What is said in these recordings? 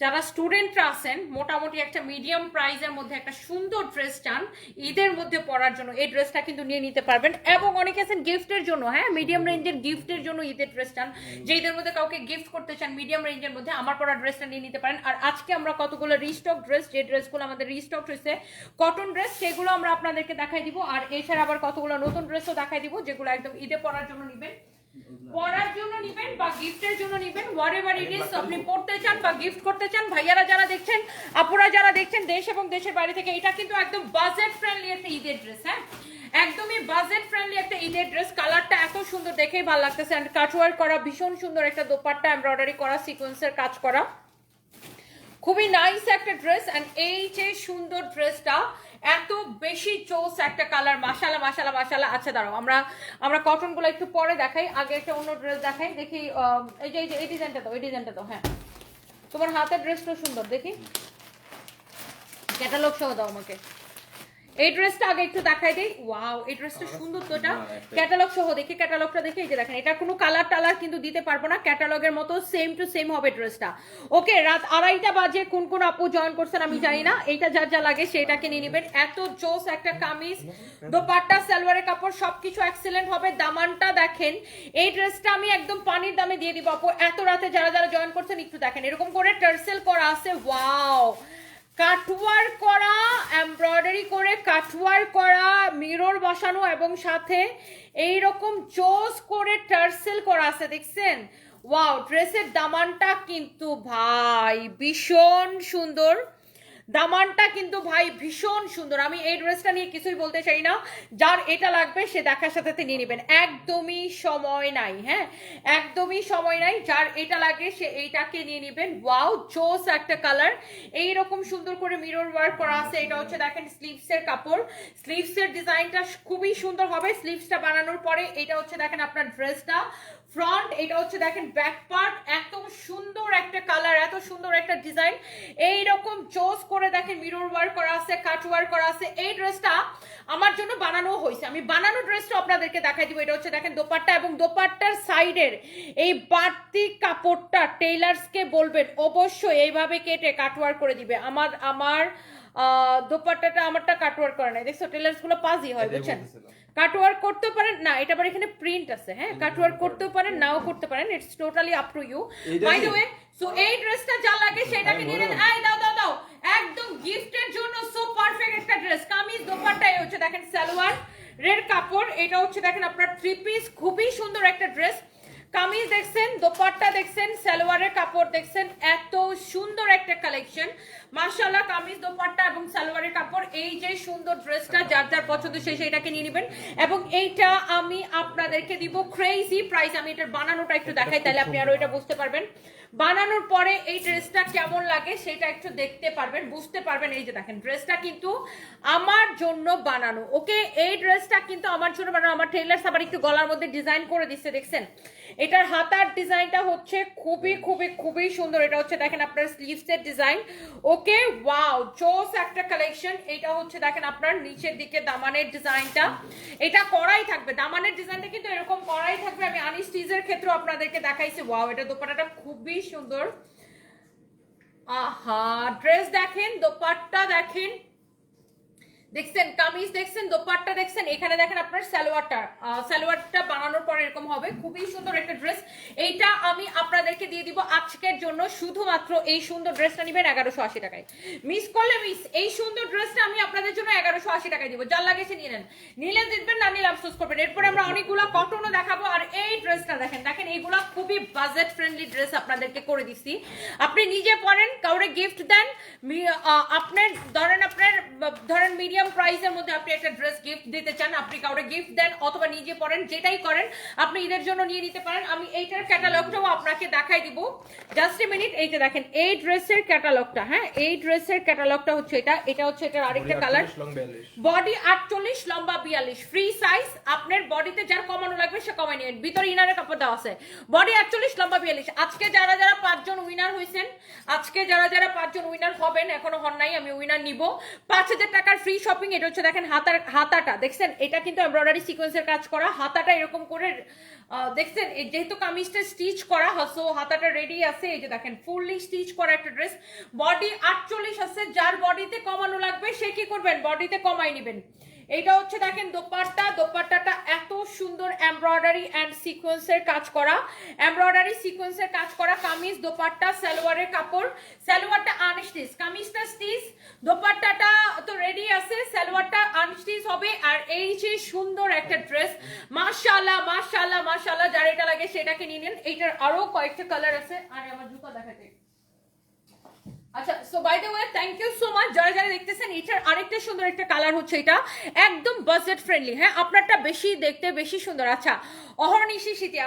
যারা স্টুডেন্টরা আছেন মোটামুটি একটা মিডিয়াম প্রাইসের মধ্যে একটা সুন্দর ড্রেস চান ঈদের মধ্যে পরার জন্য এই ড্রেসটা কিন্তু নিয়ে নিতে পারবেন। এবং অনেকে আছেন গিফটের জন্য হ্যাঁ মিডিয়াম রেঞ্জের গিফটের জন্য ঈদের ড্রেস চান। যে ঈদের মধ্যে কাউকে গিফট করতে চান মিডিয়াম রেঞ্জের মধ্যে আমার পরা ড্রেসটা নিয়ে নিতে পারেন। আর আজকে আমরা কতগুলো রিস্টক ড্রেস যে ড্রেসগুলো আমাদের রিস্টক হয়েছে কটন ড্রেস সেগুলো আমরা আপনাদেরকে দেখাই দিব। আর এছাড়া আবার কতগুলো নতুন ড্রেসও দেখাই দিব যেগুলো একদম ঈদে পরার জন্য নিবেন। পরার জন্য নিবেন বা গিফটের জন্য নিবেন হোয়াটএভার ইট ইজ আপনি পড়তে চান বা গিফট করতে চান ভাইয়ারা যারা দেখছেন আপুরা যারা দেখছেন দেশ এবং দেশের বাইরে থেকে এটা কিন্তু একদম বাজেট ফ্রেন্ডলি একটা ঈদের ড্রেস হ্যাঁ? একদমই বাজেট ফ্রেন্ডলি একটা ঈদের ড্রেস কালারটা এত সুন্দর দেখেই ভালো লাগতেছে অ্যান্ড কাটওয়ার করা ভীষণ সুন্দর একটা দোপাট্টা এমব্রয়ডারি করা সিকোয়েন্সের কাজ করা। খুবই নাইস একটা ড্রেস এন্ড এই যে সুন্দর ড্রেসটা এত বেশি চোস একটা কালার মাসালা মাসালা মাসালা আছে দাঁড়াও, আমরা আমরা কটনগুলো একটু পরে দেখাই। আগে একটা অন্য ড্রেস দেখাই। দেখি এই যে এই যে, এই ডিজাইনটা তো এই ডিজাইনটা তো হ্যাঁ। তোমার হাতের ড্রেসটা সুন্দর, দেখি। ক্যাটালগ সহ দাও আমাকে। এই ড্রেসটা আগে একটু দেখাই দিই। ওয়াও এই ড্রেসটা সুন্দর তো এটা। ক্যাটালগ সহ দেখি ক্যাটালগটা দেখে এই যে দেখেন এটা কোনো কালার টালার কিন্তু দিতে পারব না। ক্যাটালগের মতো সেম টু সেম হবে ড্রেসটা ওকে রাত আড়াইটা বাজে কোন কোন আপু জয়েন করছেন আমি জানি না। এইটা যার যা লাগে সেটাকে নিয়ে নেবেন। এত জোস একটা কামিজ দোপাট্টা সালোয়ারের কাপড় সবকিছু এক্সেলেন্ট হবে। দামানটা দেখেন এই ড্রেসটা আমি একদম পানির দামে দিয়ে দিব আপু। এত রাতে যারা যারা জয়েন করছেন একটু দেখেন। এরকম করে টার্সেল করা আছে। ওয়াও কাটওয়ার করা এমব্রয়ডারি করে কাটওয়ার করা মিরর বসানো এবং সাথে এই রকম চোজ করে টার্সেল করা আছে, দেখছেন? ওয়াও, ড্রেসের দামানটা কিন্তু ভাই ভীষণ সুন্দর। দামানটা কিন্তু ভাই ভীষণ সুন্দর। আমি এই ড্রেসটা নিয়ে কিছুই বলতে চাই না। যার এটা লাগবে, সে দেখার সাথে নিয়ে নেবেন। একদমই সময় নাই হ্যাঁ? একদমই সময় নাই। যার এটা লাগে, সে এইটাকে নিয়ে নেবেন। ওয়াও, জোস একটা কালার। এই রকম সুন্দর করে মিরর ওয়ার্ক করা আছে। এটা হচ্ছে দেখেন স্লিভসের কাপড়। স্লিভসের ডিজাইনটা খুবই সুন্দর হবে। স্লিভসটা বানানোর পরে এটা হচ্ছে দেখেন আপনার ড্রেসটা। ফ্রন্ট, এটা হচ্ছে দেখেন ব্যাক পার্ট। এত সুন্দর একটা কালার, এত সুন্দর একটা ডিজাইন। এই রকম করে দেখেন মিরর ওয়ার্ক করা আছে কাট ওয়ার্ক করা আছে এই ড্রেসটা আমার জন্য বানানো হয়েছে। আমি বানানো ড্রেসটা আপনাদেরকে দেখাই দিব। এটা হচ্ছে দেখেন দোপাট্টা এবং দোপাট্টার সাইডের এই বাড়তি কাপড়টা টেইলার্সকে বলবেন অবশ্যই এইভাবে কেটে কাটওয়ার করে দিবে। আমার আমার দোপাট্টাটা আমারটা কাটওয়ার করে নাই। দেখছ টেইলার্সগুলো পাজি হয় বুঝছেন? কাটওয়ার করতে পারেন না এটা আবার এখানে প্রিন্ট আছে হ্যাঁ? কাটওয়ার্ক করতেও পারেন নাও করতে পারেন it's totally up to you by the way so এই ড্রেসটা যা লাগে সেটাকে নিয়ে নেন। আই দাও দাও দাও একদম গিফটের জন্য সো পারফেক্ট একটা ড্রেস কামিজ দোপাট্টা এই হচ্ছে দেখেন সালোয়ার রেড কাপড় এটা হচ্ছে দেখেন আপনার থ্রি পিস খুবই সুন্দর একটা ড্রেস কামিজ দেখছেন দোপাট্টা দেখছেন সালোয়ারের কাপড় দেখছেন এত সুন্দর একটা কালেকশন মাশাআল্লাহ কামিজ দোপাট্টা এবং সালোয়ারের কাপড় এই যে সুন্দর ড্রেসটা যার যার পছন্দ সেই সেইটাকে নিয়ে নেবেন। এবং এইটা আমি আপনাদেরকে দিব ক্রেজি প্রাইস আমি এটার বানানোটা একটু দেখাই তাহলে আপনি আরও এটা বুঝতে পারবেন। বানানোর পরে এই ড্রেসটা কেমন লাগে সেটা একটু দেখতে পারবেন বুঝতে পারবেন। এই যে দেখেন ড্রেসটা কিন্তু আমার জন্য বানানো ওকে? এই ড্রেসটা কিন্তু আমার জন্য বানানো আমার টেইলার্স আবার একটু গলার মধ্যে ডিজাইন করে দিচ্ছে দেখছেন? এটার হাতার ডিজাইনটা হচ্ছে খুবই খুবই খুবই সুন্দর। এটা হচ্ছে দেখেন আপনার স্লিভসের ডিজাইন। ওকে ওয়াও জোস একটা কালেকশন এটা হচ্ছে দেখেন আপনার নিচের দিকে দামানের ডিজাইনটা। এটা করাই থাকবে। দামানের ডিজাইনটা কিন্তু এরকম করাই থাকবে। আমি আনিস্টিজের ক্ষেত্রেও আপনাদেরকে দেখাইছি। ওয়াও এটা দোপাটাটা খুবই সুন্দর। আহা ড্রেস দেখেন দোপাট্টা দেখেন। দেখছেন, কামিজ দেখছেন, দোপাট্টা দেখছেন, এখানে দেখেন আপনার সালোয়ারটা। সালোয়ারটা বানানোর পর এরকম হবে। খুবই সুন্দর একটা ড্রেস। এইটা আমি আপনাদেরকে দিয়ে দিব আজকের জন্য, শুধুমাত্র এই সুন্দর ড্রেসটা নিবেন এগারোশো আশি টাকায়। মিস করলে মিস, এই সুন্দর ড্রেসটা আমি আপনাদের জন্য এগারোশো আশি টাকায় দিব। যার লাগে সে নিয়ে নেন। নিলে দেখবেন না নিলে আফসোস করবেন। এরপরে আমরা অনেকগুলো কটনও দেখাবো। আর এই ড্রেসটা দেখেন দেখেন, এইগুলো খুবই বাজেট ফ্রেন্ডলি ড্রেস আপনাদেরকে করে দিচ্ছি। আপনি নিজে পরেন, কাউরে গিফট দেন আপনার, ধরেন আপনার, ধরেন ধরেন মিডিয়াম প্রাইসের মধ্যে আপনি একটা ড্রেস গিফট দিতে চান আপনি কাউরে গিফট দেন অথবা নিজে পরেন যেটাই করেন আপনি ঈদের জন্য নিয়ে নিতে পারেন। আমি এইটার ক্যাটালগটাও আপনাকে দেখাই দিব। জাস্ট এ মিনিট এই যে দেখেন এই ড্রেসের ক্যাটালগটা হ্যাঁ এই ড্রেসের ক্যাটালগটা হচ্ছে এটা এটা হচ্ছে এটার আরেকটা কালার বডি আটচল্লিশ লম্বা বিয়াল্লিশ। ফ্রি সাইজ আপনার বডিতে যার কমানো লাগবে সে কমাই নেবেন ভিতরে ইনারের কাপড় দেওয়া আছে। বডি আটচল্লিশ লম্বা বিয়াল্লিশ। আজকে যারা যারা পাঁচজন উইনার হয়েছেন আজকে যারা যারা পাঁচজন উইনার হবেন এখনও হন নাই আমি উইনার নিব। পাঁচ হাজার টাকার ফ্রি শপিং এটা হচ্ছে দেখেন হাতার, হাতাটা। দেখছেন? এটা কিন্তু এমব্রয়ডারি সিকোয়েন্সের কাজ করা। হাতাটা এরকম করে দেখছেন? যেহেতু কামিজটা স্টিচ করা সো হাতাটা রেডি আছে। এই যে দেখেন ফুললি স্টিচ করা একটা ড্রেস বডি আটচল্লিশ আছে। যার বডিতে কমানো লাগবে, সে কি করবেন? বডিতে কমাই নেবেন। এইটা হচ্ছে দেখেন দোপাট্টা। দোপাট্টাটা এত সুন্দর এমব্রয়ডারি অ্যান্ড সিকোয়েন্সের কাজ করা। এমব্রয়ডারি সিকোয়েন্সের কাজ করা কামিজ, দোপাট্টা, সালোয়ারের কাপড়। সালোয়ারটা আনস্টিচ কামিজটা স্টিচ দোপাট্টাটা তো রেডি আছে, সালোয়ারটা আনস্টিচ হবে। আর এই যে সুন্দর একটা ড্রেস মাশাআল্লাহ মাশাআল্লাহ মাশাআল্লাহ, যার এটা লাগে সেটাকে নিয়ে নিন। এইটার আরও কয়েকটা কালার আছে। আর আমার জুতা দেখাতে। আচ্ছা so by way thank you so much যারা যারা দেখতেছেন, এটার আরেকটা সুন্দর একটা কালার হচ্ছে এটা। একদম বাজেট ফ্রেন্ডলি হ্যাঁ আপনারটা বেশি দেখতে বেশি সুন্দর। আচ্ছা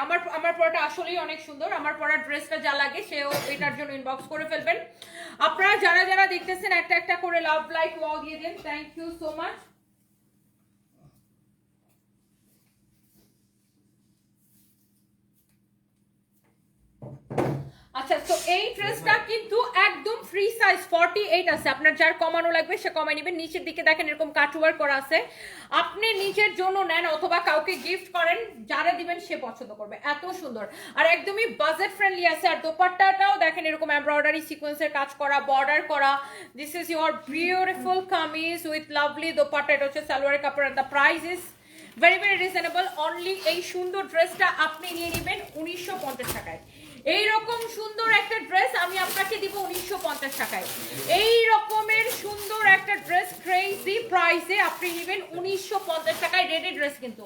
আমার আমার পরাটা আসলেই অনেক সুন্দর। আমার পরার ড্রেসটা যা লাগে সেও এটার জন্য করে ফেলবেন। আপনারা যারা যারা দেখতেছেন, একটা একটা করে লাভ লাইক দিয়ে দেন। থ্যাংক ইউ সো মাচ আচ্ছা তো এই ড্রেসটা কিন্তু একদম ফ্রি সাইজ 48 আছে। আপনার যার কমানো লাগবে, সে কমাই নেবেন নিচের দিকে দেখেন এরকম কাটওয়ার করা আছে। আপনি নিজের জন্য নেন অথবা কাউকে গিফট করেন, যারা দিবেন সে পছন্দ করবে। এত সুন্দর। আর একদমই বাজেট ফ্রেন্ডলি আছে। আর দোপাট্টাটাও দেখেন এরকম এমব্রয়ডারি সিকোয়েন্সের কাজ করা বর্ডার করা। This is your beautiful kameez with lovely dupatta. এটা হচ্ছে সালোয়ারের কাপড় the price is very very reasonable only এই সুন্দর ড্রেসটা আপনি নিয়ে নেবেন উনিশশো পঞ্চাশ টাকায়। এই রকম সুন্দর একটা ড্রেস আমি আপনাকে দিব উনিশশো পঞ্চাশ টাকায়। এই রকমের সুন্দর একটা ড্রেস ক্রেজি প্রাইসে আপনি নেবেন উনিশশো পঞ্চাশ টাকায় রেডি ড্রেস কিন্তু।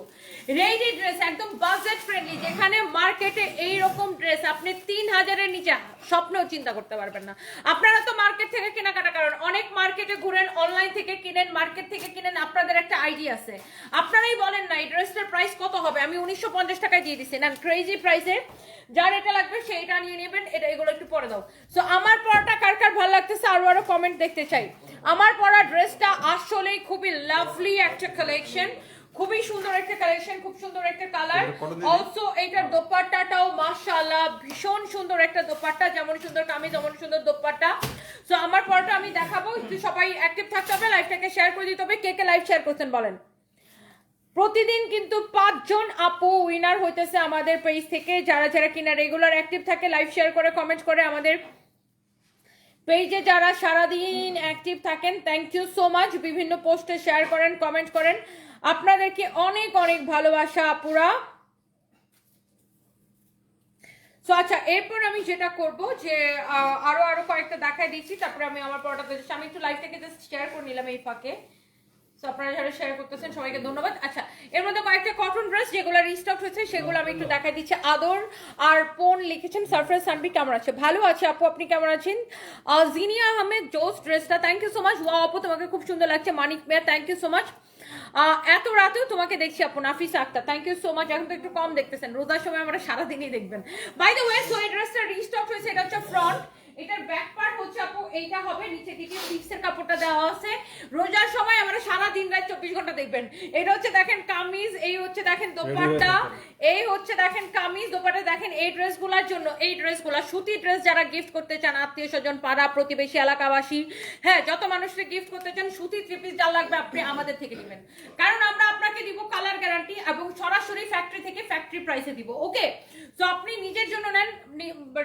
রেডি ড্রেস একদম বাজেট ফ্রেন্ডলি যেখানে মার্কেটে এই রকম ড্রেস আপনি তিন হাজারের নিচে স্বপ্নেও চিন্তা করতে পারবেন না। আপনারা তো মার্কেট থেকে কেনাকাটা করেন, অনেক মার্কেটে ঘুরেন অনলাইন থেকে কিনেন মার্কেট থেকে কিনেন, আপনাদের একটা আইডিয়া আছে। আপনারাই বলেন না, এই ড্রেসটার প্রাইস কত হবে? আমি উনিশশো পঞ্চাশ টাকায় দিয়ে দিচ্ছি না ক্রেজি প্রাইসে যার এটা লাগবে সেইটা নিয়ে নেবেন এটা এগুলো একটু পরে দাও। সো আমার পরাটা কার কার ভালো লাগতেছে আরও আরও কমেন্ট দেখতে চাই। আমার পরা ড্রেসটা আসলেই খুবই লাভলি একটা কালেকশন খুবই সুন্দর একটা কালেকশন খুব সুন্দর একটা কালার অলসো এইটার দোপাট্টাটাও মাশাআল্লাহ ভীষণ সুন্দর একটা দোপাট্টা যেমন সুন্দর কামিজ যেমন সুন্দর দোপাট্টা। সো আমার পরাটা আমি দেখাবো সবাই অ্যাক্টিভ থাকতে হবে লাইভটাকে শেয়ার করে দিতে হবে। কে কে লাইভ শেয়ার করছেন বলেন? প্রতিদিন কিন্তু পাঁচজন আপু উইনার হইতেছে আমাদের পেজ থেকে। যারা যারা কিনা রেগুলার অ্যাক্টিভ থাকে লাইভ শেয়ার করে কমেন্ট করে আমাদের পেজে যারা সারাদিন অ্যাক্টিভ থাকেন থ্যাংক ইউ সো মাচ বিভিন্ন পোস্টে শেয়ার করেন কমেন্ট করেন। আপনাদেরকে অনেক অনেক ভালোবাসা আপুরা। সো আচ্ছা এরপর আমি যেটা করব যে আরও আরও কয়েকটা দেখাই দিচ্ছি। তারপরে আমি আমার পড়াটা আমি একটু লাইভটাকে জাস্ট শেয়ার করে নিলাম এই ফাঁকে। আপনারা যারা শেয়ার করতেছেন সবাইকে ধন্যবাদ। আচ্ছা এর মধ্যে কয়েকটা কটন ড্রেস যেগুলো রিস্টক হয়েছে সেগুলো আমি একটু দেখাই দিচ্ছি। আদর আর পোন লিখেছেন সারফরাজ সানবি কেমন আছে? ভালো আছে আপু আপনি কেমন আছেন? জিনিয়া আহমেদ জোস ড্রেসটা থ্যাংক ইউ সো মাচ ওয়া আপু তোমাকে খুব সুন্দর লাগছে। মানিক মেয়া থ্যাংক ইউ সো মাচ এত রাতেও তোমাকে দেখছি আপু Nafis Akter thank you so much এখন তো একটু কম দেখতেছেন। রোজার সময় আমরা সারাদিনই দেখবেন। বাই দ্য ওয়ে সো এই ড্রেসটা রিস্টক হয়েছে এটা হচ্ছে ফ্রন্ট এটার ব্যাক পার্ট হচ্ছে আপু এইটা হবে নিচে দিকে ফিক্সের কাপড়টা দেওয়া আছে। রোজার সময় আমরা সারা দিন রাত চব্বিশ ঘণ্টা দেখবেন। এটা হচ্ছে দেখেন কামিজ এই হচ্ছে দেখেন দোপাট্টা এই হচ্ছে দেখেন কামিজ দোপাট্টা দেখেন এই ড্রেসগুলোর জন্য এই ড্রেসগুলো সুতি ড্রেস যারা গিফট করতে চান আত্মীয় স্বজন পাড়া প্রতিবেশী এলাকাবাসী হ্যাঁ যত মানুষকে গিফট করতে চান সুতি থ্রি পিস যা লাগবে আপনি আমাদের থেকে নেবেন। কারণ আমরা আপনাকে দিব কালার গ্যারান্টি এবং সরাসরি ফ্যাক্টরি থেকে ফ্যাক্টরি প্রাইসে দিব ওকে তো আপনি নিজের জন্য নেন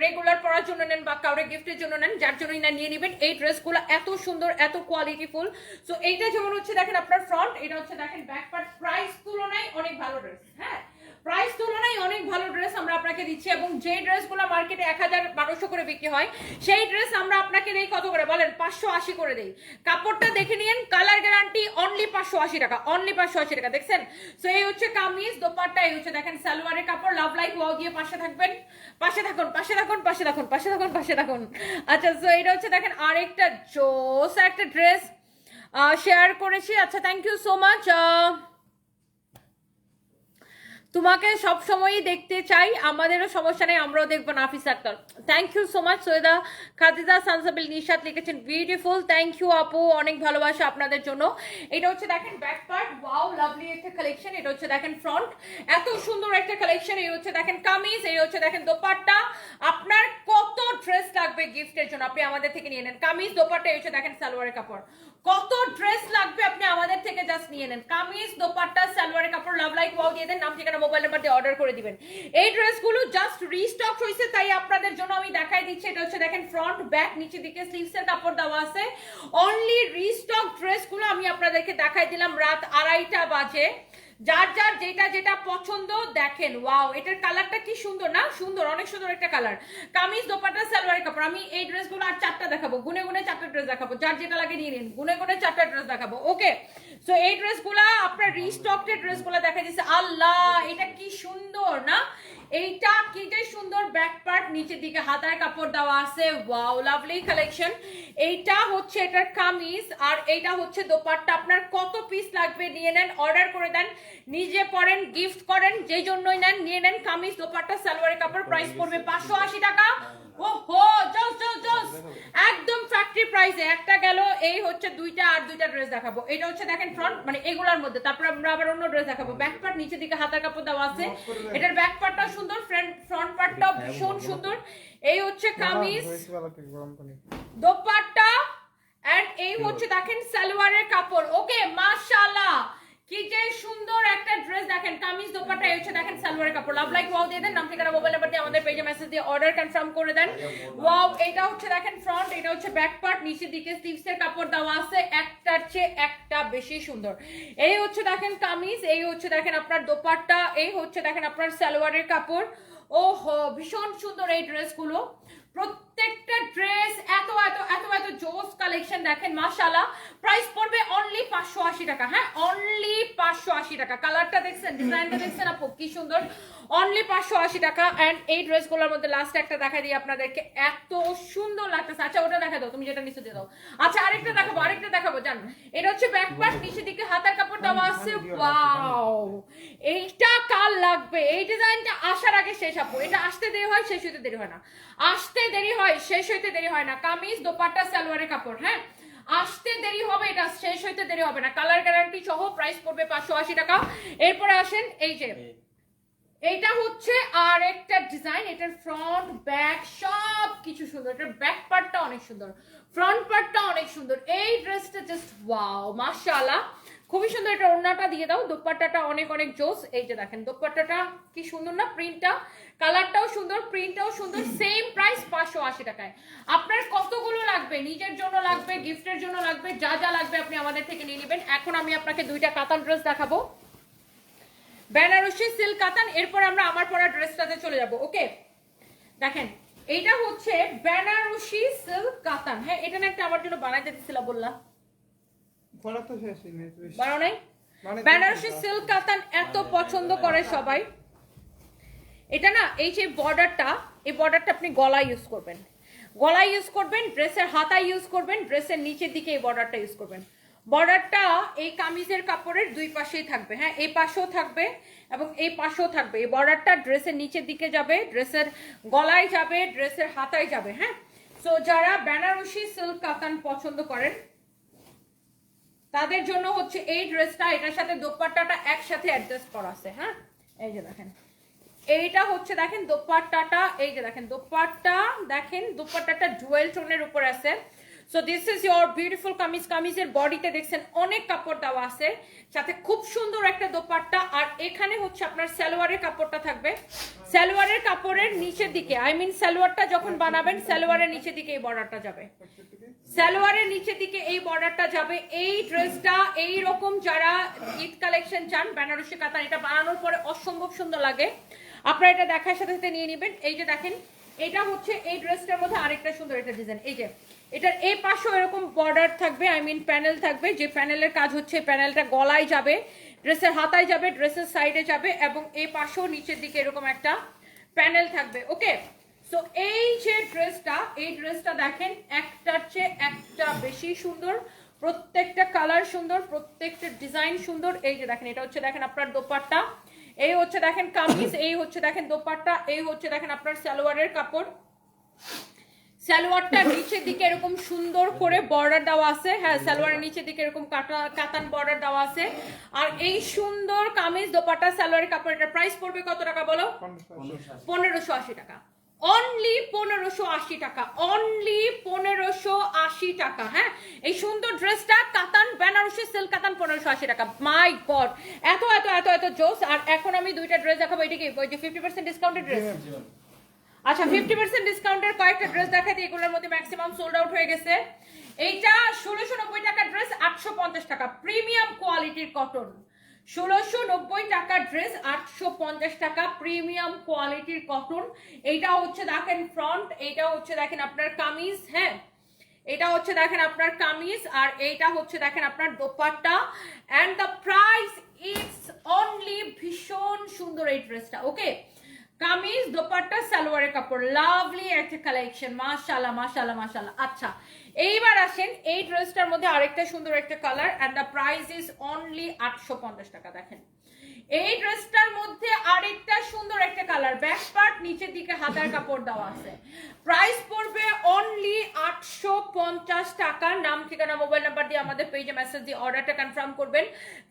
রেগুলার পরার জন্য নেন বা কাউরে গিফটের জন্য নেন, যার জন্যই না নিয়ে নেবেন। এই ড্রেসগুলো এত সুন্দর, এত কোয়ালিটিফুল সো এইটা যেমন হচ্ছে, দেখেন আপনার ফ্রন্ট এটা হচ্ছে, দেখেন ব্যাক পার্ট প্রাইস তুলনায় অনেক ভালো ড্রেস হ্যাঁ? প্রাইস তুলনায় অনেক ভালো ড্রেস আমরা আপনাকে দিচ্ছি এবং যে ড্রেসগুলো মার্কেটে এক হাজার বারোশো করে বিক্রি হয়, সেই ড্রেস আমরা আপনাকে দেই কত করে? বলেন, পাঁচশো আশি করে দেই। কাপড়টা দেখে নিন কালার গ্যারান্টি অনলি পাঁচশো আশি টাকা অনলি পাঁচশো আশি টাকা, দেখছেন? সো এই হচ্ছে কামিজ, দোপাট্টা, এই হচ্ছে দেখেন সালোয়ারের কাপড় লাভ লাইক ওয়াও দিয়ে পাশে থাকবেন। পাশে থাকুন পাশে থাকুন পাশে থাকুন পাশে থাকুন পাশে থাকুন। আচ্ছা সো এটা হচ্ছে দেখেন আরেকটা জোস একটা ড্রেস শেয়ার করেছি। আচ্ছা থ্যাংক ইউ সো মাচ তোমাকে সব সময়ই দেখতে চাই। আমাদেরও সমস্যা নেই, আমরাও দেখব Nafis Akter thank you so much Syeda Khadija Sansabil Nishat লিখেছেন বিউটিফুল থ্যাংক ইউ আপু অনেক ভালোবাসা আপনাদের জন্য। এটা হচ্ছে দেখেন ব্যাক পার্ট ওয়াও লাভলি একটা কালেকশন এটা হচ্ছে দেখেন ফ্রন্ট এত সুন্দর একটা কালেকশন এই হচ্ছে দেখেন কামিজ, এই হচ্ছে দেখেন দোপাট্টা। আপনার কত ড্রেস লাগবে গিফটের জন্য, আপনি আমাদের থেকে নিয়ে নেন। কামিজ, দোপাট্টা, এই হচ্ছে দেখেন সালোয়ারের কাপড়। কত ড্রেস লাগবে আপনি আমাদের থেকে জাস্ট নিয়ে নেন। কামিজ, দোপাট্টা, সালোয়ারের কাপড় লাভ লাইক ওয়াও দিয়ে দেন, নাম, ঠিকানা মোবাইল নাম্বার দিয়ে অর্ডার করে দিবেন। এই ড্রেসগুলো জাস্ট রিস্টক হয়েছে তাই আপনাদের জন্য আমি দেখাই দিচ্ছি। এটা হচ্ছে দেখেন ফ্রন্ট ব্যাক নিচে দিকে স্লিভস এর কাপড় দেওয়া আছে। অনলি রিস্টক ড্রেসগুলো আমি আপনাদেরকে দেখাই দিলাম রাত আড়াইটা বাজে। যার যার যেটা যেটা পছন্দ দেখেন। ওয়াও এটার কালারটা কি সুন্দর না? সুন্দর, অনেক সুন্দর একটা কালার কামিজ দোপাটা সালোয়ারের কাপড়। আমি এই ড্রেসগুলো আর চারটা দেখাবো। গুনে গুনে চারটা ড্রেস দেখাবো। যার যেটা লাগে নিয়ে নিন। গুনে গুনে চারটা ড্রেস দেখাবো। ওকে সো এই ড্রেসগুলা আপনার রিস্টকের ড্রেসগুলো দেখা যাচ্ছে আল্লাহ, এটা কি সুন্দর, না? এইটা কিটাই সুন্দর ব্যাক পার্ট নিচের দিকে হাতার কাপড় দেওয়া আছে। ওয়াও লাভলি কালেকশন এইটা হচ্ছে এটার কামিজ আর এইটা হচ্ছে দোপাট্টা। আপনার কত পিস লাগবে নিয়ে নেন অর্ডার করে দেন। নিজে পরেন গিফট করেন যেই জন্যই নেন নিয়ে নেন কামিজ দোপাট্টা সালোয়ারের কাপড় প্রাইস পড়বে পাঁচশো আশি টাকা। ও হো জস জস জস। একদম ফ্যাক্টরি প্রাইসে একটা গেল এই হচ্ছে দুইটা আর দুইটা ড্রেস দেখাবো। এটা হচ্ছে দেখেন ফ্রন্ট মানে এগুলোর মধ্যে। তারপর আমরা আবার অন্য ড্রেস দেখাবো। ব্যাক পার্ট নিচের দিকে হাতার কাপড় দেওয়া আছে। এটার ব্যাক পার্টটাও সুন্দর। ফ্রন্ট ফ্রন্ট পার্টটাও ভীষণ সুন্দর। এই হচ্ছে কামিজ। দোপাট্টা। এন্ড এই হচ্ছে দেখেন সালোয়ারের কাপড়। ওকে মাশাআল্লাহ। কি যে সুন্দর একটা ড্রেস দেখেন কামিজ দোপাট্টা এই হচ্ছে দেখেন সালোয়ারের কাপড়। লাভ লাইক ওয়াও দিয়ে দেন নাম ঠিকানা মোবাইল নাম্বার দিয়ে আমাদের পেজে মেসেজ দিয়ে অর্ডার কনফার্ম করে দেন। ওয়াও এটা হচ্ছে দেখেন ফ্রন্ট এটা হচ্ছে ব্যাক পার্ট নিচের দিকে স্লিভস এর কাপড় দেওয়া আছে একটার চেয়ে একটা বেশি সুন্দর। এই হচ্ছে দেখেন কামিজ এই হচ্ছে দেখেন আপনার দোপাট্টা এই হচ্ছে দেখেন আপনার সালোয়ারের কাপড়। ওহো ভীষণ সুন্দর এই ড্রেসগুলো প্রত্যেকটা ড্রেস এত এত এত এত জোস কালেকশন দেখেন মাশাআল্লাহ। প্রাইস পড়বে অনলি পাঁচশো আশি টাকা হ্যাঁ? আশি টাকা। কালারটা দেখছেন ডিজাইনটা দেখছেন আপু কি সুন্দর। অনলি পাঁচশো আশি টাকা অ্যান্ড এই ড্রেসগুলোর মধ্যে লাস্ট একটা দেখা দিই আপনাদেরকে। এত সুন্দর লাগতেছে। আচ্ছা ওটা দেখা দাও তুমি যেটা নিচে দিয়ে দাও। আচ্ছা আরেকটা দেখাবো আরেকটা দেখাবো জান। এটা হচ্ছে ব্যাক পার্ট নিচের দিকে হাতার কাপড় দেওয়া আছে। ওয়াও এইটা কাল লাগবে? এই ডিজাইনটা আসার আগে শেষ আপু। এটা আসতে দেরি হয় শেষ হইতে দেরি হয় না। আসতে দেরি হয় শেষ হইতে দেরি হয় না। কামিজ দোপাট্টা সালোয়ারের কাপড় হ্যাঁ? আসতে দেরি হবে এটা শেষ হইতে দেরি হবে না। কালার গ্যারান্টি সহ প্রাইস পড়বে পাঁচশো আশি টাকা। এরপরে আসেন এই যে এইটা হচ্ছে আর একটা ডিজাইন এটার ফ্রন্ট ব্যাক সব কিছু সুন্দর। এটার ব্যাক পার্টটা অনেক সুন্দর। ফ্রন্ট পার্টটা অনেক সুন্দর। এই ড্রেসটা জাস্ট ওয়াও মাশাআল্লাহ। খুবই সুন্দর এটা ওড়নাটা দিয়ে দাও। দোপাট্টাটা অনেক অনেক জোস। এই যে দেখেন, দোপাট্টাটা কি সুন্দর না? প্রিন্টটা কালারটাও সুন্দর প্রিন্টটাও সুন্দর সেম প্রাইস পাঁচশো আশি টাকায়। আপনার কতগুলো লাগবে? নিজের জন্য লাগবে গিফটের জন্য লাগবে, যা যা লাগবে আপনি আমাদের থেকে নিয়ে নেবেন। এখন আমি আপনাকে দুইটা কাতান ড্রেস দেখাবো। বেনারসি সিল্ক কাতান, এরপর আমরা আমার পরা ড্রেসটাতে চলে যাব ওকে দেখেন, এইটা হচ্ছে বেনারসি সিল্ক কাতান। হ্যাঁ এটা না একটা আমার জন্য বানাইতে দিছিল বললাম। বানাও নাই? বেনারসি সিল্ক কাতান এত পছন্দ করে সবাই। এটা না এই যে বর্ডারটা এই বর্ডারটা আপনি গলায় ইউজ করবেন। গলায় ইউজ করবেন ড্রেসের হাতায় ইউজ করবেন ড্রেসের নিচের দিকে এই বর্ডারটা ইউজ করবেন। বর্ডারটা এই কামিজের কাপড়ের দুই পাশেই থাকবে হ্যাঁ? এই পাশেও থাকবে এবং এই পাশেও থাকবে। এই বর্ডারটা ড্রেসের নিচের দিকে যাবে ড্রেসের গলায় যাবে ড্রেসের হাতায় যাবে হ্যাঁ? সো যারা বেনারসি সিল্ক কাতান পছন্দ করেন তাদের জন্য হচ্ছে এই ড্রেসটা, এটার সাথে দোপাট্টাটা একসাথে অ্যাডজাস্ট করা আছে হ্যাঁ? এই যে দেখেন। এইটা হচ্ছে, দেখেন, দোপাট্টাটা, এই যে দেখেন, দোপাট্টা, দেখেন, দোপাট্টাটা জুয়েল টোনের উপর আছে। So this is your beautiful kameez কামিজের বডিতে দেখছেন অনেক কাপড় দেওয়া আছে সাথে খুব সুন্দর একটা দোপাট্টা। আর এখানে হচ্ছে আপনার সালোয়ারের কাপড়টা থাকবে। সালোয়ারের কাপড়ের নিচের দিকে আই মিন সালোয়ারটা যখন বানাবেন, সালোয়ারের নিচের দিকে এই বর্ডারটা যাবে। সালোয়ারের নিচের দিকে এই বর্ডারটা যাবে। এই ড্রেসটা এই রকম যারা ঈদ কালেকশন চান, বেনারসি কাতান এটা বানানোর পরে অসম্ভব সুন্দর লাগে। আপনারা এটা দেখার সাথে সাথে নিয়ে নেবেন। এই যে দেখেন, এটা হচ্ছে এই ড্রেসটার মধ্যে আরেকটা সুন্দর একটা ডিজাইন এই যে এটার এই পাশেও এরকম বর্ডার থাকবে আই মিন প্যানেল থাকবে, যে প্যানেলের কাজ হচ্ছে প্যানেলটা গলায় যাবে ড্রেসের হাতায় যাবে ড্রেসের সাইডে যাবে এবং এই পাশেও নিচের দিকে এরকম একটা প্যানেল থাকবে ওকে সো এই যে ড্রেসটা এই ড্রেসটা দেখেন, একটার চেয়ে একটা বেশি সুন্দর, প্রত্যেকটা কালার সুন্দর, প্রত্যেকটা ডিজাইন সুন্দর, এই যে দেখেন, এটা হচ্ছে দেখেন আপনার দোপাট্টা, এই হচ্ছে দেখেন কামিজ, এই হচ্ছে দেখেন দোপাট্টা, এই হচ্ছে দেখেন আপনার সালোয়ারের কাপড় সালোয়ারটা নিচের দিকে এরকম সুন্দর করে বর্ডার দেওয়া আছে। হ্যাঁ সালোয়ারের নিচের দিকে এরকম কাটা, কাতান বর্ডার দেওয়া আছে। আর এই সুন্দর কামিজ দোপাট্টা সালোয়ারের কাপড়, এটার প্রাইস পড়বে কত টাকা বলো? পনেরোশো আশি টাকা। অনলি পনেরোশো আশি টাকা। অনলি পনেরোশো আশি টাকা হ্যাঁ? এই সুন্দর ড্রেসটা কাতান, বেনারসি সিল্ক কাতান পনেরোশো আশি টাকা। মাই গড এত এত এত এত জোস। আর এখন আমি দুইটা ড্রেস দেখাবো। এটা কি ফিফটি পার্সেন্ট ডিসকাউন্টেড ড্রেস আচ্ছা ফিফটি পার্সেন্ট ডিসকাউন্টের কয়েকটা ড্রেস দেখাতে এগুলোর মধ্যে ম্যাক্সিমাম সোল্ড আউট হয়ে গেছে। এইটা ষোলোশো নব্বই টাকার ড্রেস আটশো পঞ্চাশ টাকা। প্রিমিয়াম কোয়ালিটির কটন ষোলোশো নব্বই টাকার ড্রেস আটশো পঞ্চাশ টাকা। প্রিমিয়াম কোয়ালিটির কটন এইটা হচ্ছে দেখেন ফ্রন্ট এইটা হচ্ছে দেখেন আপনার কামিজ হ্যাঁ? এটা হচ্ছে দেখেন আপনার কামিজ, আর এইটা হচ্ছে দেখেন আপনার dupatta. And the price is only ভীষণ সুন্দর এই ড্রেসটা ওকে কামিজ, দোপাট্টা, সালোয়ারের কাপড়। লাভলি একটা কালেকশন মাশাল্লাহ মাশাল্লাহ মাশাল্লাহ আচ্ছা এইবার আসেন এই ড্রেসটার মধ্যে আরেকটা সুন্দর একটা colour and the price is only আটশো পঞ্চাশ টাকা, দেখেন। এই ড্রেসটার মধ্যে আরেকটা সুন্দর একটা কালার। ব্যাক পার্ট নিচের দিকে হাতার কাপড় দেওয়া আছে। প্রাইস পড়বে অনলি আটশো পঞ্চাশ টাকা নাম, ঠিকানা মোবাইল নাম্বার দিয়ে আমাদের পেজে মেসেজ দিয়ে অর্ডারটা কনফার্ম করবেন।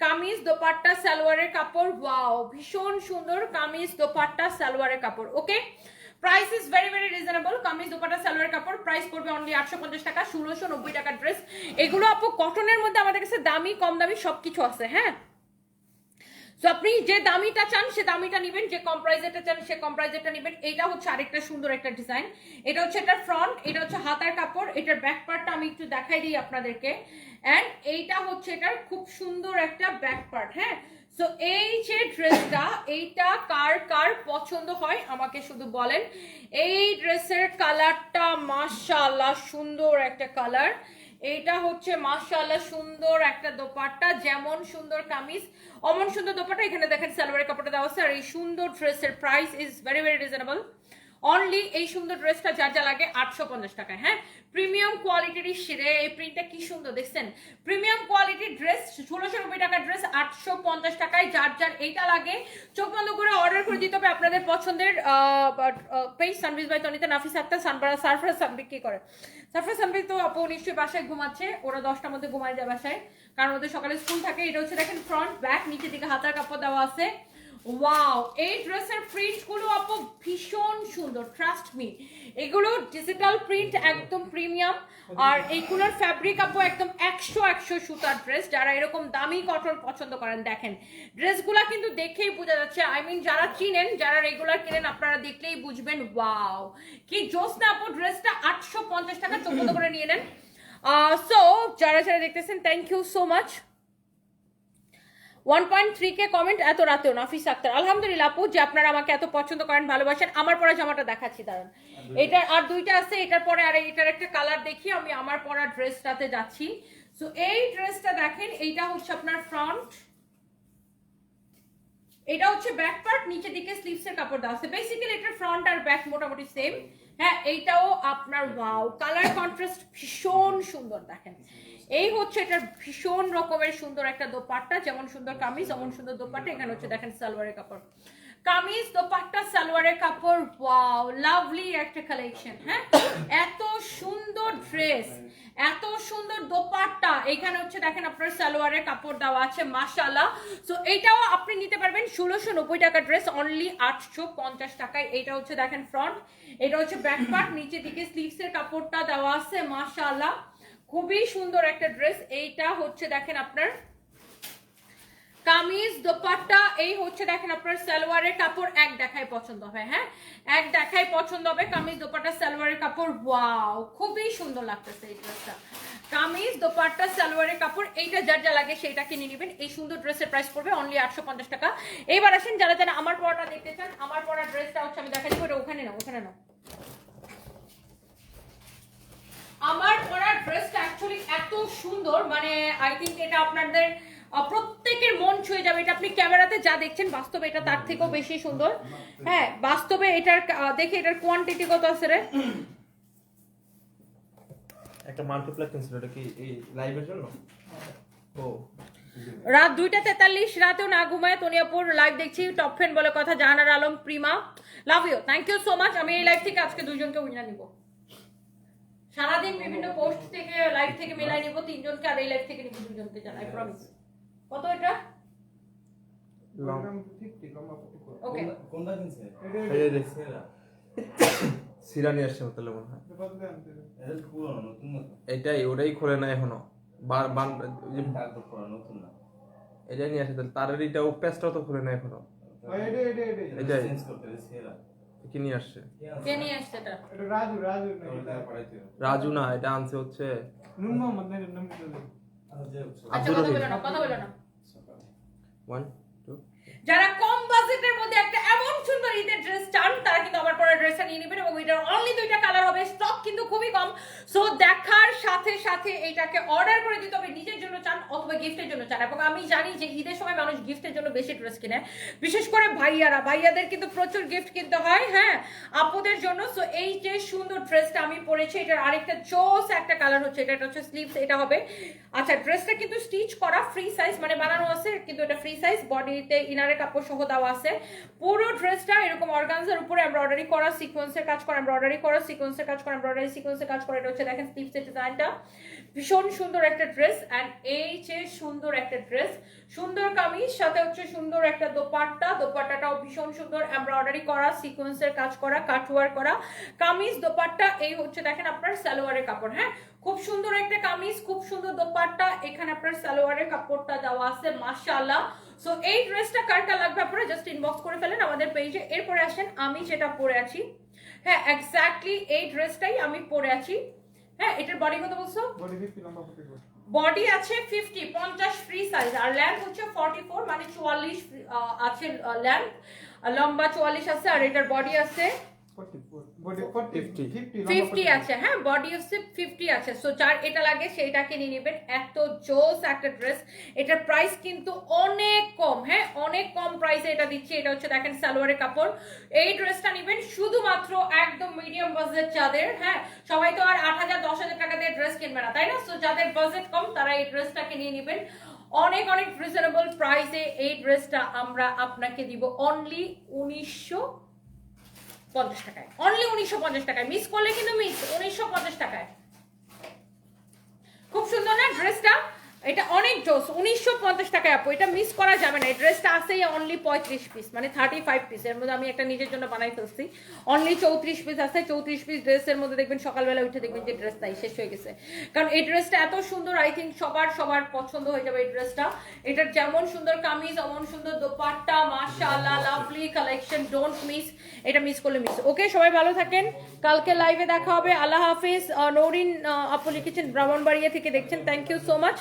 কামিজ, দোপাট্টা, সালোয়ারের কাপড়। ওয়াও ভীষণ সুন্দর কামিজ, দোপাট্টা, সালোয়ারের কাপড় okay price is very very reasonable kameez, dupatta salwar কাপড়। প্রাইস পড়বে অনলি আটশো পঞ্চাশ টাকা, ষোলোশো নব্বই টাকার ড্রেস এগুলো আপু কটনের মধ্যে আমাদের কাছে দামি, কম দামি সবকিছু আছে হ্যাঁ? তো আপনি যে দামিটা চান, সে দামিটা নেবেন, যে কম প্রাইজেরটা চান, সে কম প্রাইজেরটা নেবেন। এটা হচ্ছে আরেকটা সুন্দর একটা ডিজাইন এটা হচ্ছে এটার ফ্রন্ট এটা হচ্ছে হাতার কাপড়। এটার ব্যাক পার্টটা আমি একটু দেখাই দিই আপনাদেরকে। অ্যান্ড এইটা হচ্ছে এটার খুব সুন্দর একটা ব্যাক পার্ট হ্যাঁ? সো এই যে ড্রেসটা এইটা কার কার পছন্দ হয়, আমাকে শুধু বলেন। এই ড্রেসের কালারটা মাশাআল্লাহ সুন্দর একটা কালার এইটা হচ্ছে মাশাআল্লাহ সুন্দর একটা দোপাট্টা, যেমন সুন্দর কামিজ, অমন সুন্দর দোপাট্টা। এখানে দেখেন সালোয়ারের কাপড়টা দেওয়া আছে, আর এই সুন্দর ড্রেসের price is very very reasonable only এই সুন্দর ড্রেসটা যার যা লাগে আটশো পঞ্চাশ টাকায় হ্যাঁ? প্রিমিয়াম কোয়ালিটির সিরে এই প্রিন্টটা কি সুন্দর, দেখছেন? প্রিমিয়াম কোয়ালিটির ড্রেস ষোলোশো নব্বই টাকার ড্রেস আটশো পঞ্চাশ টাকায়, যার যার এইটা লাগে, চোখ বন্ধ করে অর্ডার করে দিতে হবে আপনাদের পছন্দের পেজ সানবিজ বাই তনিতা নাফিস আক্তার সানবারা সারফরাজ সানবিক কি করে। সারফরাজ সানবিক তো আপু নিশ্চয়ই বাসায় ঘুমাচ্ছে, ওরা দশটার মধ্যে ঘুমায় যায় বাসায়, কারণ ওদের সকালে স্কুল থাকে, এটা হচ্ছে দেখেন ফ্রন্ট ব্যাক নিচের দিকে হাতার কাপড় দেওয়া আছে। ওয়াও এই ড্রেসের প্রিন্টগুলো আপু ভীষণ সুন্দর ট্রাস্ট মি এগুলো ডিজিটাল প্রিন্ট একদম প্রিমিয়াম আর এইগুলোর ফ্যাব্রিক আপু একদম একশো একশো সুতার ড্রেস যারা এরকম দামি কটন পছন্দ করেন, দেখেন। ড্রেসগুলা কিন্তু দেখেই বোঝা যাচ্ছে আই মিন যারা চিনেন, যারা রেগুলার কিনেন, আপনারা দেখলেই বুঝবেন ওয়াও কি জোসনা আপু ড্রেসটা আটশো পঞ্চাশ টাকা চোদ্দ করে নিয়ে নেন। সো যারা যারা দেখতেছেন thank you so much one point three K comment এত রাতেও নাফিস আক্তার। আলহামদুলিল্লাহ আপু যে আপনারা আমাকে এত পছন্দ করেন ভালোবাসেন আমার পরা জামাটা দেখাচ্ছি দাঁড়ান। এটা আর দুইটা আছে এটার পরে আর এটার একটা কালার দেখি আমি আমার পরা ড্রেসটাতে যাচ্ছি। সো এই ড্রেসটা দেখেন এইটা হচ্ছে আপনার ফ্রন্ট এটা হচ্ছে ব্যাক পার্ট নিচে দিকে স্লিভস এর কাপড় দেওয়া আছে। বেসিক্যালি এটার ফ্রন্ট আর ব্যাক মোটামুটি সেম হ্যাঁ এইটাও আপনার ওয়াও কালার কন্ট্রাস্ট ভীষণ সুন্দর দেখেন। এই হচ্ছে এটার ভীষণ রকমের সুন্দর একটা দোপাট্টা, যেমন সুন্দর কামিজ যেমন সুন্দর দোপাট্টা। এখানে হচ্ছে দেখেন সালোয়ারের কাপড়। কামিজ, দোপাট্টা, সালোয়ারের কাপড়, ওয়াও, লাভলি একটা কালেকশন হ্যাঁ? এত সুন্দর ড্রেস এত সুন্দর দোপাট্টা। এখানে হচ্ছে দেখেন আপনার সালোয়ারের কাপড় দেওয়া আছে, মাশাআল্লাহ। সো এইটাও আপনি নিতে পারবেন ষোলোশো নব্বই টাকা ড্রেস অনলি আটশো পঞ্চাশ টাকায়। এটা হচ্ছে দেখেন ফ্রন্ট এটা হচ্ছে ব্যাক পার্ট নিচে দিকে স্লিভস এর কাপড়টা দেওয়া আছে, মাশাআল্লাহ। খুবই সুন্দর একটা ড্রেস এইটা হচ্ছে দেখেন আপনার কামিজ, দোপাট্টা, এই হচ্ছে দেখেন আপনার সালোয়ারের কাপড়। এক দেখায় পছন্দ হবে হ্যাঁ? এক দেখায় পছন্দ হবে কামিজ, দোপাট্টা, সালোয়ারের কাপড়। ওয়াও, খুবই সুন্দর লাগতেছে এই ড্রেসটা কামিজ, দোপাট্টা, সালোয়ারের কাপড়, এইটা যার যা লাগে সেইটা কিনে নেবেন। এই সুন্দর ড্রেসের প্রাইস পড়বে অনলি আটশো পঞ্চাশ টাকা। এইবার আসেন যারা যারা আমার পড়াটা দেখতে চান, আমার পড়া ড্রেসটা হচ্ছে আমি দেখা ওটা ওখানে না ওখানে না আমার পরা ড্রেসটা অ্যাকচুয়ালি এত সুন্দর মানে আই থিঙ্ক এটা আপনাদের প্রত্যেকের মন ছুঁয়ে যাবে। এটা আপনি ক্যামেরাতে যা দেখছেন বাস্তবে এটা তার থেকেও বেশি সুন্দর। হ্যাঁ বাস্তবে এটার দেখে এটার কোয়ান্টিটি কত আছে রে? একটা মাল্টিপ্লেক্স কিনছিল এটা কি এই লাইভের জন্য? ও রাত দুইটা তেতাল্লিশ রাতেও না ঘুমায় তনিয়াপুর লাইভ দেখছি টপ ফ্রেন্ড বলে কথা Jahanara Alam Prima love you thank you so much আমি এই লাইভ থেকে আজকে দুজনকে উইনা নিব। সারাদিন বিভিন্ন পোস্ট থেকে লাইভ থেকে মেলাই নিব তিনজনকে আর এই লাইভ থেকে নিব দুজনকে জানাই প্রমিস কত এটা? ওকে কোনটা কিনছে এই যে সেরা নিয়ে আসছে হোটেলে মনে হয়। এটা এটাই ওটাই খোলে না এখনও। বার এটাই নিয়ে আসে তাহলে। তার পেস্টটাও তো খোলে না এখনও। এটাই। কি নিয়ে আসছে? কে নিয়ে আসছে এটা? রাজু রাজু রাজু না এটা আনছে হচ্ছে নুন মোহাম্মদ নাকি নাম কি আচ্ছা আচ্ছা। কথা বলো না কথা বলো না। সকালে ওয়ান টু যারা কম বাজেটের মধ্যে একটা এমন সুন্দর ঈদের ড্রেস চান তারা কিন্তু আমার পরে ড্রেসটা নিয়ে নেবেন এবং এটার অনলি দুইটা কালার হবে স্টক কিন্তু খুবই কম। সো দেখার সাথে সাথে এইটাকে অর্ডার করে দিতে হবে, নিজের জন্য চান অথবা গিফটের জন্য চান। এবং আমি জানি যে ঈদের সময় মানুষ গিফটের জন্য বেশি ড্রেস কিনে। বিশেষ করে ভাইয়ারা, ভাইয়াদের কিন্তু প্রচুর গিফট কিনতে হয় হ্যাঁ আপুদের জন্য। সো এই যে সুন্দর ড্রেসটা আমি পরেছি, এটার আরেকটা চোস একটা কালার হচ্ছে, এটা হচ্ছে স্লিভস এটা হবে। আচ্ছা ড্রেসটা কিন্তু স্টিচ করা ফ্রি সাইজ মানে বানানো আছে, কিন্তু এটা ফ্রি সাইজ বডিতে ইনারের কাপড় সহ দেওয়া আছে। পুরো ড্রেসটা এরকম অর্গানজার উপরে এমব্রয়ডারি করা সিকোয়েন্সের কাজ করা এমব্রয়ডারি করা সিকোয়েন্সের কাজ করা এমব্রয়ডারি সিকোয়েন্সের কাজ করা, এটা হচ্ছে দেখেন স্লিভসের ডিজাইনটা ভীষণ সুন্দর একটা ড্রেস অ্যান্ড এই যে সুন্দর একটা ড্রেস সুন্দর কামিজ, সাথে হচ্ছে সুন্দর একটা দোপাট্টা। দোপাট্টাটাও ভীষণ সুন্দর এমব্রয়ডারি করা সিকোয়েন্সের কাজ করা কাটওয়ার করা। কামিজ, দোপাট্টা, এই হচ্ছে দেখেন আপনার সালোয়ারের কাপড় হ্যাঁ? খুব সুন্দর একটা কামিজ, খুব সুন্দর দোপাট্টা, এখানে আপনার সালোয়ারের কাপড়টা দেওয়া আছে, মাশাআল্লাহ। সো এই ড্রেসটা কারটা লাগবে আপনারা জাস্ট ইনবক্স করে ফেলেন আমাদের পেজে এরপরে আসেন, আমি যেটা পরে আছি হ্যাঁ এক্স্যাক্টলি এই ড্রেসটাই আমি পরে আছি। হ্যাঁ এটার বডি কত বলছো? বডি আছে ফিফটি পঞ্চাশ ফ্রি সাইজ আর ল্যাম্প হচ্ছে ফর্টি ফোর মানে চুয়াল্লিশ আছে ল্যাম্প লম্বা চুয়াল্লিশ আছে আর এটার বডি আছে? 44 ফিফটি আছে হ্যাঁ বডি হচ্ছে ফিফটি আছে। সো যার এটা লাগে সেইটাকে নিয়ে নেবেন। এত জোস একটা ড্রেস এটার প্রাইস কিন্তু অনেক কম হ্যাঁ অনেক কম প্রাইসে এটা দিচ্ছি। এটা হচ্ছে দেখেন সালোয়ারের কাপড়। এই ড্রেসটা নেবেন শুধুমাত্র একদম মিডিয়াম বাজেট যাদের হ্যাঁ সবাই তো আর আট হাজার দশ হাজার টাকা দিয়ে ড্রেস কিনবে না তাই না? সো যাদের বাজেট কম তারা এই ড্রেসটাকে নিয়ে নেবেন। অনেক অনেক রিজনেবল প্রাইসে এই ড্রেসটা আমরা আপনাকে দিব অনলি উনিশশো পঞ্চাশ টাকায়। অনলি উনিশশো পঞ্চাশ টাকায়। মিস করলে কিন্তু মিস উনিশশো পঞ্চাশ টাকায়। খুব সুন্দর না ড্রেসটা এটা অনেক জোস উনিশশো পঞ্চাশ টাকায় আপু, এটা মিস করা যাবে না। এই ড্রেসটা আসেই অনলি পঁয়ত্রিশ পিস মানে থার্টি ফাইভ পিস এর মধ্যে আমি একটা নিজের জন্য বানাই ফেলছি। অনলি চৌত্রিশ পিস আছে, চৌত্রিশ পিস ড্রেসের মধ্যে দেখবেন সকালবেলা উঠে দেখবেন যে ড্রেস তাই শেষ হয়ে গেছে। কারণ এই ড্রেসটা এত সুন্দর আই থিঙ্ক সবার সবার পছন্দ হয়ে যাবে এই ড্রেসটা এটার যেমন সুন্দর কামিজ, অমন সুন্দর দোপাট্টা, মাশাআল্লাহ লাভলি কালেকশন ডোন্ট মিস এটা মিস করলে মিস ওকে সবাই ভালো থাকেন। কালকে লাইভে দেখা হবে। আল্লাহ হাফিজ। নৌরিন আপু লিখেছেন, ব্রাহ্মণবাড়িয়া থেকে দেখছেন। Thank you so much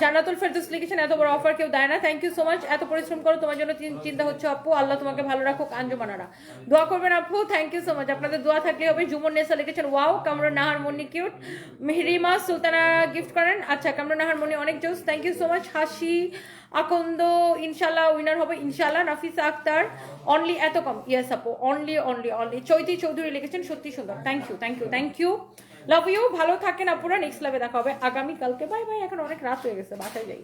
Jannatul Ferdous লিখেছেন, এত বড় অফার কেউ দেয় না। থ্যাংক ইউ সো মাচ এত পরিশ্রম করো, তোমার জন্য চিন্তা হচ্ছে, আপু। আল্লাহ তোমাকে ভালো রাখুক, আঞ্জুমানারা। দোয়া করবেন, আপু। থ্যাংক ইউ সো মাচ আপনাদের দোয়া থাকলে হবে। জুমন নেসা লিখেছেন wow Kamrun Nahar Moni cute Mehrima Sultana gift করেন। আচ্ছা কামরুন নাহার মনি অনেক জোস। থ্যাংক ইউ সো মাচ হাসি, আকন্দ ইনশাল্লাহ উইনার হবে। ইনশাল্লাহ নাফিসা আক্তার। অনলি এত কম। ইয়েস আপু। Only only only Chaity Chowdhury লিখেছেন, সত্যি সুন্দর। Thank you thank you thank you love you ভালো থাকেন আপুরা নেক্সট লাভে দেখা হবে। আগামীকালকে বাই বাই এখন অনেক রাত হয়ে গেছে, বাসায় যাই।